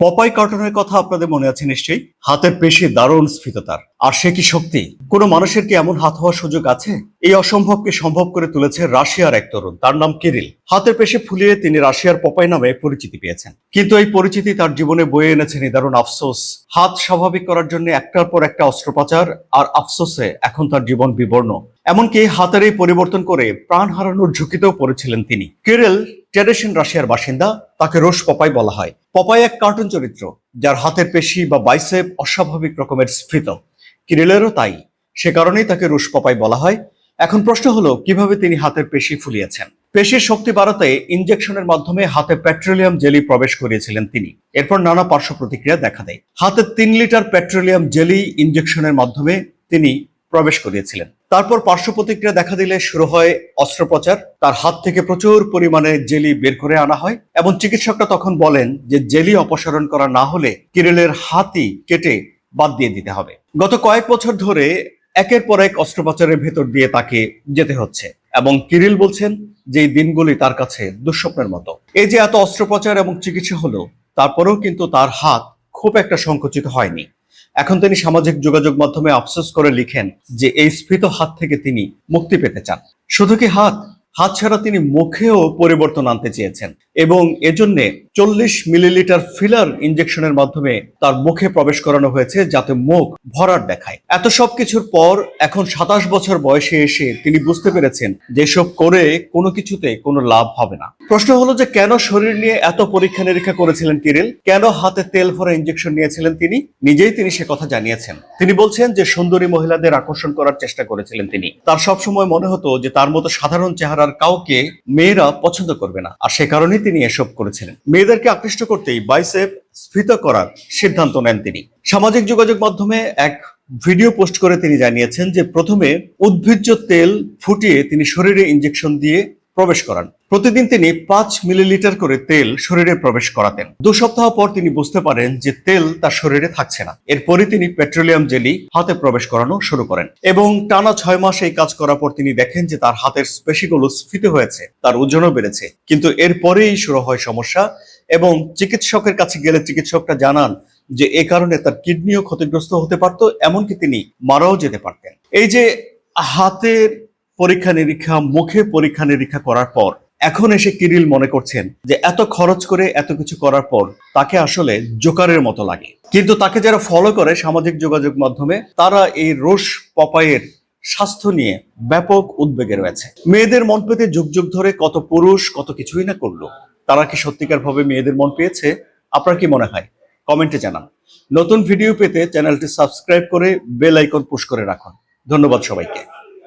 Popeyes কার্টুনের কথা আপনাদের মনে আছে নিশ্চয়ই? হাতের পেশি দারুণ স্ফীততার। আর সে কি শক্তি? কোনো মানুষের কি এমন হাত হওয়ার সুযোগ আছে? এই অসম্ভবকে সম্ভব করে তুলেছে রাশিয়ার এক তরুণ। তার নাম কিরিল। হাতের পেশি ফুলিয়ে তিনি রাশিয়ার পপাই নামে পরিচিতি পেয়েছেন। কিন্তু এই পরিচিতি তার জীবনে বয়ে এনেছে নিদারুণ আফসোস। হাত স্বাভাবিক করার জন্য একটার পর একটা অস্ত্রোপচার, আর আফসোসে এখন তার জীবন বিবর্ণ। এমনকি হাতের এই পরিবর্তন করে প্রাণ হারানোর ঝুঁকিতেও পড়েছিলেন তিনি। কিরেল ট্রেডিশন রাশিয়ার বাসিন্দা, তাকে রোশ পপাই বলা হয়। পপাই এক কার্টুন চরিত্র, যার হাতের পেশি বা বাইসেপ অস্বাভাবিক রকমের স্ফীত। কিরেলেরও তাই, সে কারণেই তাকে রুশ পপাই বলা হয়। এখন প্রশ্ন হলো, কীভাবে তিনি হাতের পেশি ফুলিয়েছেন? পেশির শক্তি বাড়াতে ইনজেকশনের মাধ্যমে হাতে পেট্রোলিয়াম জেলি প্রবেশ করিয়েছিলেন তিনি। এরপর নানা পার্শ্ব প্রতিক্রিয়া দেখা দেয়। হাতে তিন লিটার পেট্রোলিয়াম জেলি ইনজেকশনের মাধ্যমে তিনি প্রবেশ করিয়েছিলেন। তারপর পার্শ্ব প্রতিক্রিয়া দেখা দিলে শুরু হয় অস্ত্রোপচার। তার হাত থেকে প্রচুর পরিমাণে জেলি বের করে আনা হয় এবং চিকিৎসকরা তখন বলেন যে জেলি অপসারণ করা না হলে কিরেলের হাতই কেটে বাদ দিয়ে দিতে হবে। গত কয়েক বছর ধরে একের পর এক অস্ত্রোপচারের ভেতর দিয়ে তাকে যেতে হচ্ছে এবং কিরিল বলছেন যে দিনগুলি তার কাছে দুঃস্বপ্নের মতো। এই যে এত অস্ত্রোপচার এবং চিকিৎসা হলো, তারপরেও কিন্তু তার হাত খুব একটা সংকুচিত হয়নি। এখন তিনি সামাজিক যোগাযোগ মাধ্যমে আফসোস করে লিখেন যে এই স্ফীত হাত থেকে তিনি মুক্তি পেতে চান। শুধু কি হাত? হাত ছাড়া তিনি মুখেও পরিবর্তন আনতে চেয়েছেন। এবং এজন্য চল্লিশ মিলিলিটার ফিলার ইনজেকশনের মাধ্যমে তার মুখে প্রবেশ করানো হয়েছে যাতে মুখ ভরাট দেখায়। এত সব কিছুর পর এখন সাতাশ বছর বয়সে এসে তিনি বুঝতে পেরেছেন যে এসব করে কোনো কিছুতে কোনো লাভ হবে না। প্রশ্ন হলো যে কেন শরীর নিয়ে এত পরীক্ষা নিরীক্ষা করেছিলেন কিরিল কেন হাতে তেল ভরা ইনজেকশন নিয়েছিলেন তিনি? নিজেই তিনি সে কথা জানিয়েছেন। তিনি বলছেন যে সুন্দরী মহিলাদের আকর্ষণ করার চেষ্টা করেছিলেন তিনি। তার সবসময় মনে হতো যে তার মতো সাধারণ চেহারার কাউকে মেয়েরা পছন্দ করবে না। আর সে কারণেই তিনি এসব করেছিলেন। মেয়েদেরকে আকৃষ্ট করতেই বাইসেপ স্ফীত করার সিদ্ধান্ত নেন তিনি। সামাজিক যোগাযোগ মাধ্যমে এক ভিডিও পোস্ট করে তিনি জানিয়েছেন যে প্রথমে উদ্ভিজ্জ তেল ফুটিয়ে তিনি শরীরে ইঞ্জেকশন দিয়ে প্রবেশ করান। প্রতিদিন তিনি পাঁচ মিলিলিটার করে তেল শরীরে প্রবেশ করাতেন। দু সপ্তাহ পর তিনি বুঝতে পারেন যে তেল তার শরীরে থাকছে না। এরপরই তিনি পেট্রোলিয়াম জেলি হাতে প্রবেশ করানো শুরু করেন এবং টানা ছয় মাস এই কাজ করার পর তিনি দেখেন যে তার হাতের স্পেশিগুলো স্ফীত হয়েছে, তার ওজনও বেড়েছে। কিন্তু এরপরেই শুরু হয় সমস্যা এবং চিকিৎসকের কাছে গেলে চিকিৎসকটা জানান যে এ কারণে তার কিডনিও ক্ষতিগ্রস্ত হতে পারত, এমনকি তিনি মারাও যেতে পারতেন। এই যে হাতের পরীক্ষা নিরীক্ষা, মুখে পরীক্ষা নিরীক্ষা করার পর, এখন এসে কিরিল মনে করছেন যে এত খরচ করে এত কিছু করার পর তাকে আসলে জোকারের মতো লাগে। কিন্তু তাকে যারা ফলো করে সামাজিক যোগাযোগ মাধ্যমে, তারা এই রোষ পপাইয়ের স্বাস্থ্য নিয়ে ব্যাপক উদ্বেগে রয়েছে। মেয়েদের মন পেতে যুগ যুগ ধরে কত পুরুষ কত কিছুই না করল। তারা কি সত্যিকার ভাবে মেয়েদের মন পেয়েছে? আপনার কি মনে হয়? কমেন্টে জানান। নতুন ভিডিও পেতে চ্যানেলটি সাবস্ক্রাইব করে বেল আইকন পুশ করে রাখুন। ধন্যবাদ সবাইকে।